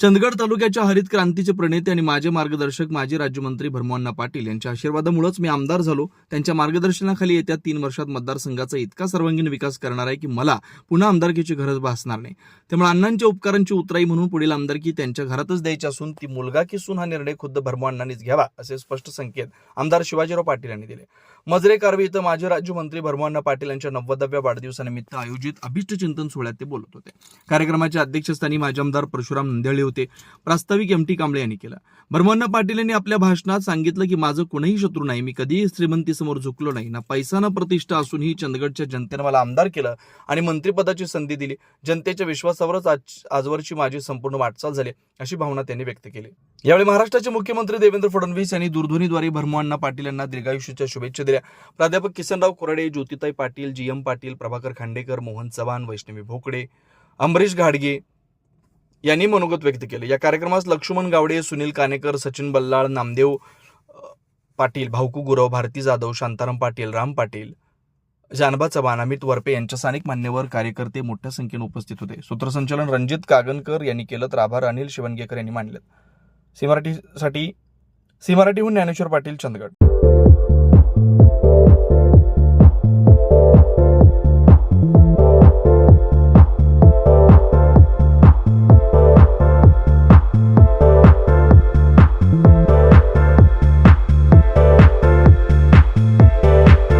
चंदगड तालुक्याच्या हरित क्रांतीचे प्रणेते आणि माझे मार्गदर्शक माजी राज्यमंत्री भरमोहन्ना पाटील यांच्या आशीर्वादामुळेच मी आमदार झालो. त्यांच्या मार्गदर्शनाखाली येत्या तीन वर्षात मतदारसंघाचा इतका सर्वांगीण विकास करणार आहे की मला पुन्हा आमदारकीची गरज भासणार नाही. त्यामुळे अण्णांच्या उपकारांची उतराई म्हणून पुढील आमदारकी त्यांच्या घरातच द्यायची असून ती मुलगा किसून हा निर्णय खुद्द भरमोहन्नानीच घ्यावा असे स्पष्ट संकेत आमदार शिवाजीराव पाटील यांनी दिले. मजरे कारवी इथं माजी राज्यमंत्री भरमोहन्ना पाटील यांच्या नव्वदाव्या वाढदिवसानिमित्त आयोजित अभिष्ट चिंतन सोहळ्यात ते बोलत होते. कार्यक्रमाच्या अध्यक्षस्थानी माजी आमदार परशुराम नंदेळी होते. प्रास्ताविक एम टी कांबळे यांनी केलं. भरमोहन्ना पाटील यांनी आपल्या भाषणात सांगितलं की माझं कुणीही शत्रू नाही. मी कधीही श्रीमंतीसमोर झुकलो नाही. ना पैसा ना प्रतिष्ठा असूनही चंदगडच्या जनतेनं मला आमदार केलं आणि मंत्रिपदाची संधी दिली. जनतेच्या विश्वासावरच आज आजवरची माझी संपूर्ण वाटचाल झाली. अशी भावना त्यांनी व्यक्त केली. यावेळी महाराष्ट्राचे मुख्यमंत्री देवेंद्र फडणवीस यांनी दूरध्वनीद्वारे भरमोहन्ना पाटील यांना दीर्घायुष्याच्या शुभेच्छा दिल्या. प्राध्यापक किसनराव कोरडे ज्योतिताई पाटील जी एम पाटील प्रभाकर खांडेकर मोहन चव्हाण वैष्णवी भोकडे अंबरीश घाडगे यांनी मनोगत व्यक्त केले. या कार्यक्रमास लक्ष्मण गावडे सुनील कानेकर सचिन बल्लाळ नामदेव पाटील भाऊकू गुरव भारती जाधव शांताराम पाटील राम पाटील जानबा चव्हाण अमित वरपे यांच्या स्थानिक मान्यवर कार्यकर्ते मोठ्या संख्येने उपस्थित होते. सूत्रसंचालन रणजित कागनकर यांनी केलं तर आभार अनिल शिवणगेकर यांनी मानलेत. सी मराठीसाठी सी मराठीहून ज्ञानेश्वर पाटील चंदगड.